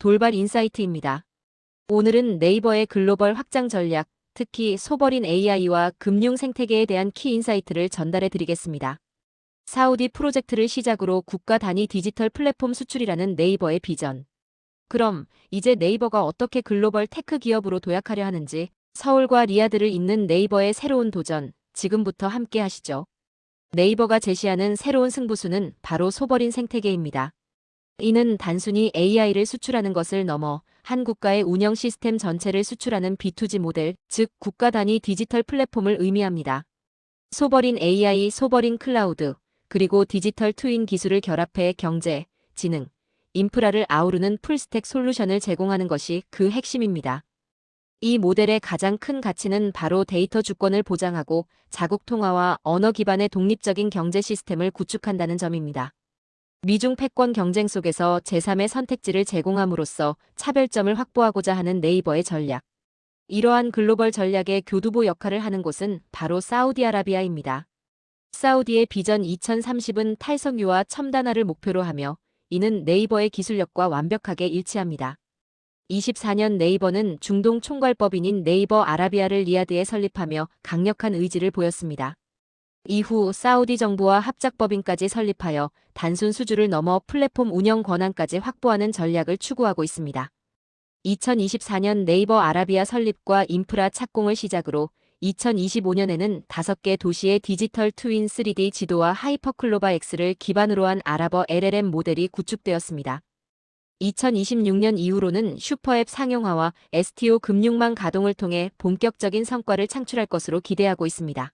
돌발 인사이트입니다. 오늘은 네이버의 글로벌 확장 전략, 특히 소버린 AI와 금융 생태계에 대한 키 인사이트를 전달해 드리겠습니다. 사우디 프로젝트를 시작으로 국가 단위 디지털 플랫폼 수출이라는 네이버의 비전. 그럼 이제 네이버가 어떻게 글로벌 테크 기업으로 도약하려 하는지 서울과 리야드를 잇는 네이버의 새로운 도전, 지금부터 함께 하시죠. 네이버가 제시하는 새로운 승부수는 바로 소버린 생태계입니다. 이는 단순히 AI를 수출하는 것을 넘어 한 국가의 운영 시스템 전체를 수출하는 B2G 모델, 즉 국가 단위 디지털 플랫폼을 의미합니다. 소버린 AI, 소버린 클라우드, 그리고 디지털 트윈 기술을 결합해 경제, 지능, 인프라를 아우르는 풀스택 솔루션을 제공하는 것이 그 핵심입니다. 이 모델의 가장 큰 가치는 바로 데이터 주권을 보장하고 자국 통화와 언어 기반의 독립적인 경제 시스템을 구축한다는 점입니다. 미중 패권 경쟁 속에서 제3의 선택지를 제공함으로써 차별점을 확보하고자 하는 네이버의 전략. 이러한 글로벌 전략의 교두보 역할을 하는 곳은 바로 사우디아라비아입니다. 사우디의 비전 2030은 탈석유와 첨단화를 목표로 하며 이는 네이버의 기술력과 완벽하게 일치합니다. 24년 네이버는 중동 총괄법인인 네이버 아라비아를 리야드에 설립하며 강력한 의지를 보였습니다. 이후 사우디 정부와 합작법인까지 설립하여 단순 수주를 넘어 플랫폼 운영 권한까지 확보하는 전략을 추구하고 있습니다. 2024년 네이버 아라비아 설립과 인프라 착공을 시작으로 2025년에는 5개 도시의 디지털 트윈 3D 지도와 하이퍼클로바 X를 기반으로 한 아라버 LLM 모델이 구축되었습니다. 2026년 이후로는 슈퍼앱 상용화와 STO 금융망 가동을 통해 본격적인 성과를 창출할 것으로 기대하고 있습니다.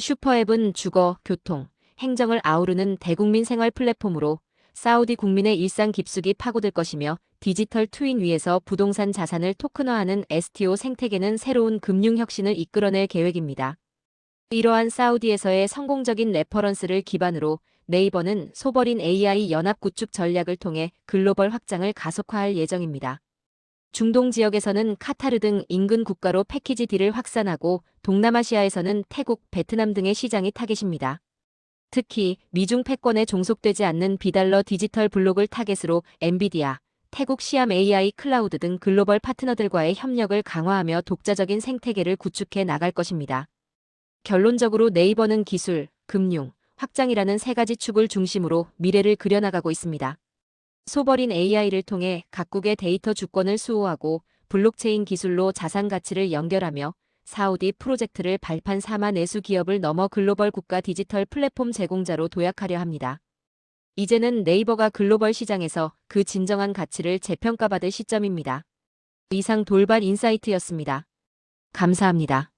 슈퍼앱은 주거, 교통, 행정을 아우르는 대국민 생활 플랫폼으로 사우디 국민의 일상 깊숙이 파고들 것이며 디지털 트윈 위에서 부동산 자산을 토큰화하는 STO 생태계는 새로운 금융 혁신을 이끌어낼 계획입니다. 이러한 사우디에서의 성공적인 레퍼런스를 기반으로 네이버는 소버린 AI 연합 구축 전략을 통해 글로벌 확장을 가속화할 예정입니다. 중동 지역에서는 카타르 등 인근 국가로 패키지 딜을 확산하고 동남아시아에서는 태국, 베트남 등의 시장이 타겟입니다. 특히 미중 패권에 종속되지 않는 비달러 디지털 블록을 타겟으로 엔비디아, 태국 시암 AI 클라우드 등 글로벌 파트너들과의 협력을 강화하며 독자적인 생태계를 구축해 나갈 것입니다. 결론적으로 네이버는 기술, 금융, 확장이라는 세 가지 축을 중심으로 미래를 그려나가고 있습니다. 소버린 AI를 통해 각국의 데이터 주권을 수호하고 블록체인 기술로 자산 가치를 연결하며 사우디 프로젝트를 발판 삼아 내수 기업을 넘어 글로벌 국가 디지털 플랫폼 제공자로 도약하려 합니다. 이제는 네이버가 글로벌 시장에서 그 진정한 가치를 재평가받을 시점입니다. 이상 돌발 인사이트였습니다. 감사합니다.